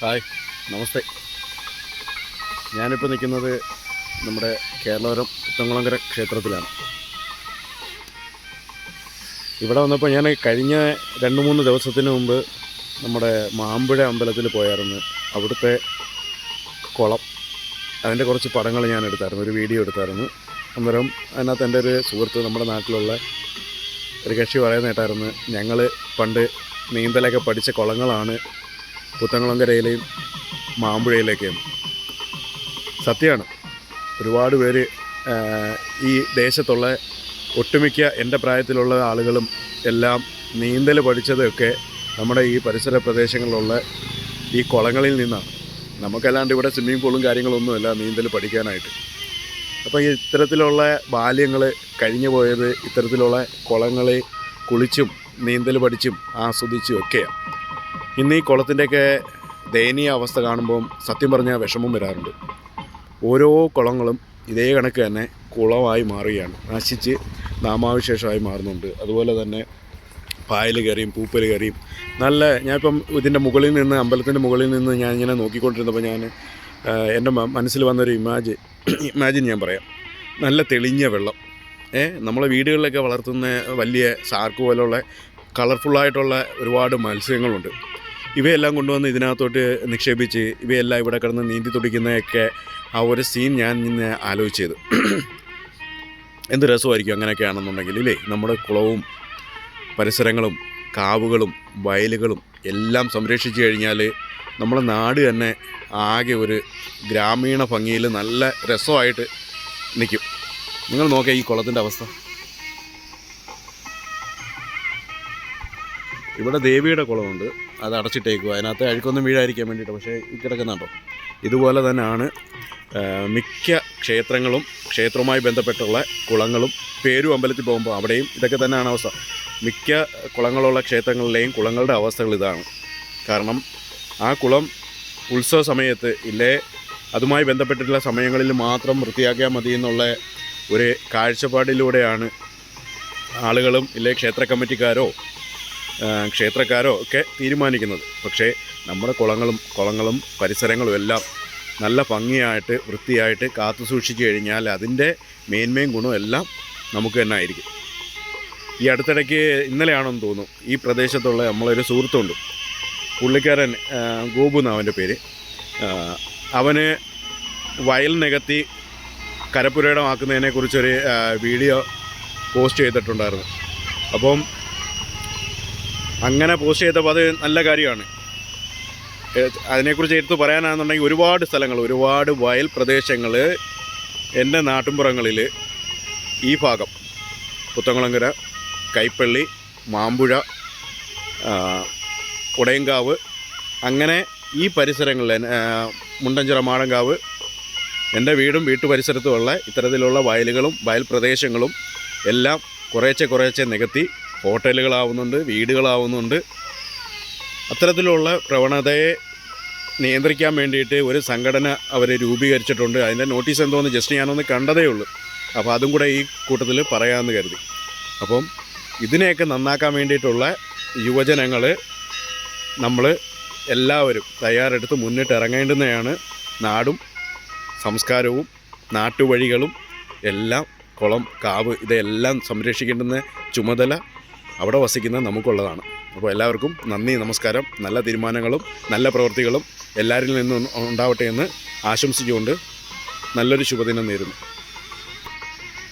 Hi നമസ്തേ. ഞാനിപ്പോൾ നിൽക്കുന്നത് നമ്മുടെ കേരളപുരം പുത്തങ്കുളങ്കര ക്ഷേത്രത്തിലാണ്. ഇവിടെ വന്നപ്പോൾ ഞാൻ കഴിഞ്ഞ രണ്ട് മൂന്ന് ദിവസത്തിന് മുമ്പ് നമ്മുടെ മാമ്പുഴ അമ്പലത്തിൽ പോയായിരുന്നു. അവിടുത്തെ കുളം അതിന്റെ കുറച്ച് പടങ്ങൾ ഞാൻ എടുത്തായിരുന്നു ഒരു വീഡിയോ എടുത്തായിരുന്നു. അന്നേരം അതിനകത്ത് എന്റെ ഒരു സുഹൃത്ത് നമ്മുടെ നാട്ടിലുള്ള ഒരു കക്ഷി പറയുന്ന കേട്ടായിരുന്നു ഞങ്ങൾ പണ്ട് നീന്തലൊക്കെ പഠിച്ച കുളങ്ങളാണ് പുത്തങ്കുളങ്കരയിലെയും മാമ്പുഴയിലേക്കും സത്യമാണ്. ഒരുപാട് പേര് ഈ ദേശത്തുള്ള ഒട്ടുമിക്ക എന്റെ പ്രായത്തിലുള്ള ആളുകളും എല്ലാം നീന്തൽ പഠിച്ചതൊക്കെ നമ്മുടെ ഈ പരിസര പ്രദേശങ്ങളിലുള്ള ഈ കുളങ്ങളിൽ നിന്നാണ്. നമുക്കല്ലാണ്ട് ഇവിടെ സ്വിമ്മിംഗ് പൂളും കാര്യങ്ങളൊന്നുമല്ല നീന്തൽ പഠിക്കാനായിട്ട്. അപ്പോൾ ഈ ഇത്തരത്തിലുള്ള ബാല്യങ്ങൾ കഴിഞ്ഞു പോയത് ഇത്തരത്തിലുള്ള കുളങ്ങളിൽ കുളിച്ചും നീന്തൽ പഠിച്ചും ആസ്വദിച്ചും ഒക്കെയാണ്. ഇന്ന് ഈ കുളത്തിന്റെയൊക്കെ ദയനീയ അവസ്ഥ കാണുമ്പം സത്യം പറഞ്ഞാൽ വിഷമം വരാറുണ്ട്. ഓരോ കുളങ്ങളും ഇതേ കണക്ക് തന്നെ കുളമായി മാറുകയാണ്. നശിച്ച് നാമാവിശേഷമായി മാറുന്നുണ്ട്. അതുപോലെ തന്നെ പായൽ കയറിയും പൂപ്പൽ കയറിയും നല്ല ഞാനിപ്പം ഇതിന്റെ മുകളിൽ നിന്ന് അമ്പലത്തിന്റെ മുകളിൽ നിന്ന് ഞാൻ ഇങ്ങനെ നോക്കിക്കൊണ്ടിരുന്നപ്പോൾ ഞാൻ എന്റെ മനസ്സിൽ വന്നൊരു ഇമാജ് ഇമാജിൻ ഞാൻ പറയാം. നല്ല തെളിഞ്ഞ വെള്ളം. ഏ നമ്മളെ വീടുകളിലൊക്കെ വളർത്തുന്ന വലിയ സാർക്ക് പോലുള്ള കളർഫുള്ളായിട്ടുള്ള ഒരുപാട് മത്സ്യങ്ങളുണ്ട്. ഇവയെല്ലാം കൊണ്ടുവന്ന് ഇതിനകത്തോട്ട് നിക്ഷേപിച്ച് ഇവയെല്ലാം ഇവിടെ കിടന്ന് നീന്തി തുടിക്കുന്നതൊക്കെ ആ ഒരു സീൻ ഞാൻ ഇന്ന് ആലോചിച്ചത്. എന്ത് രസമായിരിക്കും അങ്ങനെയൊക്കെ ആണെന്നുണ്ടെങ്കിൽ ഇല്ലേ? നമ്മുടെ കുളവും പരിസരങ്ങളും കാവുകളും വയലുകളും എല്ലാം സംരക്ഷിച്ചു കഴിഞ്ഞാൽ നമ്മുടെ നാട് തന്നെ ആകെ ഒരു ഗ്രാമീണ ഭംഗിയിൽ നല്ല രസമായിട്ട് നിൽക്കും. നിങ്ങൾ നോക്കിയാൽ ഈ കുളത്തിന്റെ അവസ്ഥ? ഇവിടെ ദേവിയുടെ കുളമുണ്ട്. അത് അടച്ചിട്ടേക്കുക അതിനകത്ത് അഴുക്കൊന്നും വീഴായിരിക്കാൻ വേണ്ടിയിട്ട് പക്ഷേ ഈ കിടക്കുന്നുണ്ടോ? ഇതുപോലെ തന്നെയാണ് മിക്ക ക്ഷേത്രങ്ങളും ക്ഷേത്രവുമായി ബന്ധപ്പെട്ടുള്ള കുളങ്ങളും പേരും അമ്പലത്തിൽ പോകുമ്പോൾ അവിടെയും ഇതൊക്കെ തന്നെയാണ് അവസ്ഥ. മിക്ക കുളങ്ങളുള്ള ക്ഷേത്രങ്ങളിലെയും കുളങ്ങളുടെ അവസ്ഥകൾ ഇതാണ്. കാരണം ആ കുളം ഉത്സവ സമയത്ത് ഇല്ലേ അതുമായി ബന്ധപ്പെട്ടിട്ടുള്ള സമയങ്ങളിൽ മാത്രം വൃത്തിയാക്കിയാൽ മതി എന്നുള്ള ഒരു കാഴ്ചപ്പാടിലൂടെയാണ് ആളുകളും ഇല്ലേ ക്ഷേത്ര കമ്മിറ്റിക്കാരോ ക്ഷേത്രക്കാരോ ഒക്കെ തീരുമാനിക്കുന്നത്. പക്ഷേ നമ്മുടെ കുളങ്ങളും കുളങ്ങളും പരിസരങ്ങളും എല്ലാം നല്ല ഭംഗിയായിട്ട് വൃത്തിയായിട്ട് കാത്തു സൂക്ഷിച്ചു കഴിഞ്ഞാൽ അതിന്റെ മേന്മയും ഗുണവും എല്ലാം നമുക്ക് തന്നെ ആയിരിക്കും. ഈ അടുത്തിടയ്ക്ക് ഇന്നലെയാണെന്ന് തോന്നുന്നു ഈ പ്രദേശത്തുള്ള നമ്മളൊരു സുഹൃത്തുണ്ട്. പുള്ളിക്കാരൻ ഗോപു എന്നാവന്റെ പേര്. അവന് വയൽ നികത്തി കരപ്പുരയിടമാക്കുന്നതിനെക്കുറിച്ചൊരു വീഡിയോ പോസ്റ്റ് ചെയ്തിട്ടുണ്ടായിരുന്നു. അപ്പം അങ്ങനെ പോസ്റ്റ് ചെയ്തപ്പോൾ അത് നല്ല കാര്യമാണ്. അതിനെക്കുറിച്ച് എടുത്ത് പറയാനാണെന്നുണ്ടെങ്കിൽ ഒരുപാട് സ്ഥലങ്ങൾ ഒരുപാട് വയൽ പ്രദേശങ്ങൾ എന്റെ നാട്ടിൻപുറങ്ങളിൽ ഈ ഭാഗം. പുത്തങ്കുളങ്കര കൈപ്പള്ളി മാമ്പുഴ ഉടയങ്കാവ് അങ്ങനെ ഈ പരിസരങ്ങളിൽ മുണ്ടഞ്ചിറ മാടങ്കാവ് എന്റെ വീടും വീട്ടു പരിസരത്തുമുള്ള ഇത്തരത്തിലുള്ള വയലുകളും വയൽ പ്രദേശങ്ങളും എല്ലാം കുറേച്ചെ കുറേച്ചെ നികത്തി ഹോട്ടലുകളാവുന്നുണ്ട് വീടുകളാവുന്നുണ്ട്. അത്തരത്തിലുള്ള പ്രവണതയെ നിയന്ത്രിക്കാൻ വേണ്ടിയിട്ട് ഒരു സംഘടന അവർ രൂപീകരിച്ചിട്ടുണ്ട്. അതിന്റെ നോട്ടീസ് എന്തോന്ന് ജസ്റ്റ് ഞാനൊന്ന് കണ്ടതേ ഉള്ളൂ. അപ്പോൾ അതും കൂടെ ഈ കൂട്ടത്തിൽ പറയാമെന്ന് കരുതി. അപ്പം ഇതിനെയൊക്കെ നന്നാക്കാൻ വേണ്ടിയിട്ടുള്ള യുവജനങ്ങൾ നമ്മൾ എല്ലാവരും തയ്യാറെടുത്ത് മുന്നിട്ട് ഇറങ്ങേണ്ടുന്നതാണ് നാടും സംസ്കാരവും നാട്ടുവഴികളും എല്ലാം കുളം കാവ് ഇതെല്ലാം സംരക്ഷിക്കേണ്ടുന്ന ചുമതല അവിടെ വസിക്കുന്ന നമുക്കുള്ളതാണ്. അപ്പോൾ എല്ലാവർക്കും നന്ദി നമസ്കാരം നല്ല തീരുമാനങ്ങളും നല്ല പ്രവൃത്തികളും എല്ലാവരിൽ നിന്നും ഉണ്ടാവട്ടെ എന്ന് ആശംസിച്ചുകൊണ്ട് നല്ലൊരു ശുഭദിനം നേരുന്നു.